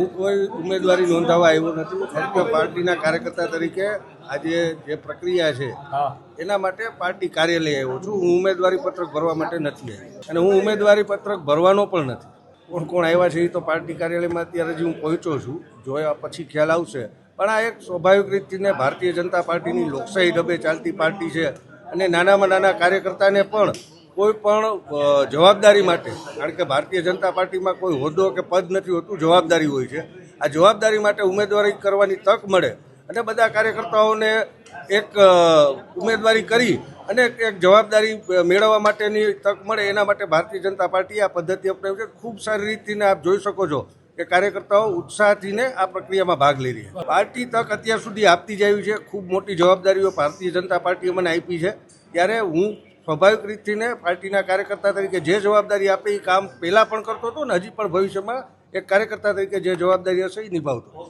હું કોઈ ઉમેદવારી નોંધાવવા આવ્યો નથી. ફક્ત પાર્ટીના કાર્યકર્તા તરીકે આજે જે પ્રક્રિયા છે હા. એના માટે પાર્ટી કાર્યાલય આવ્યો છું. હું ઉમેદવારી પત્રક ભરવા માટે નથી આવ્યો અને હું ઉમેદવારી પત્રક ભરવાનો પણ નથી. કોણ કોણ આવ્યા છે એ તો પાર્ટી કાર્યાલયમાં અત્યારે જ હું પહોંચ્યો છું. જોયા પછી ખ્યાલ આવશે. પણ આ એક સ્વાભાવિક રીતથી ભારતીય જનતા પાર્ટીની લોકશાહી ઢબે ચાલતી પાર્ટી છે. અને નાનામાં નાના કાર્યકર્તાને પણ કોઈ પણ જવાબદારી માટે, કારણ કે ભારતીય જનતા પાર્ટીમાં કોઈ હોદ્દો કે પદ નથી હોતું, જવાબદારી હોય છે. આ જવાબદારી માટે ઉમેદવારી કરવાની તક મળે અને બધા કાર્યકર્તાઓને એક ઉમેદવારી કરી અને એક જવાબદારી મેળવવા માટેની તક મળે, એના માટે ભારતીય જનતા પાર્ટીએ આ પદ્ધતિ અપનાવી છે. ખૂબ સારી રીતથી આપ જોઈ શકો છો કે કાર્યકર્તાઓ ઉત્સાહથીને આ પ્રક્રિયામાં ભાગ લઈ રહી છે. પાર્ટી તક અત્યાર સુધી આપતી જ છે. ખૂબ મોટી જવાબદારીઓ ભારતીય જનતા પાર્ટીએ મને આપી છે. ત્યારે હું સ્વાભાવિક રીતથીને પાર્ટીના કાર્યકર્તા તરીકે જે જવાબદારી આપે એ કામ પહેલાં પણ કરતો હતો ને હજી પણ ભવિષ્યમાં એક કાર્યકર્તા તરીકે જે જવાબદારી હશે એ નિભાવતો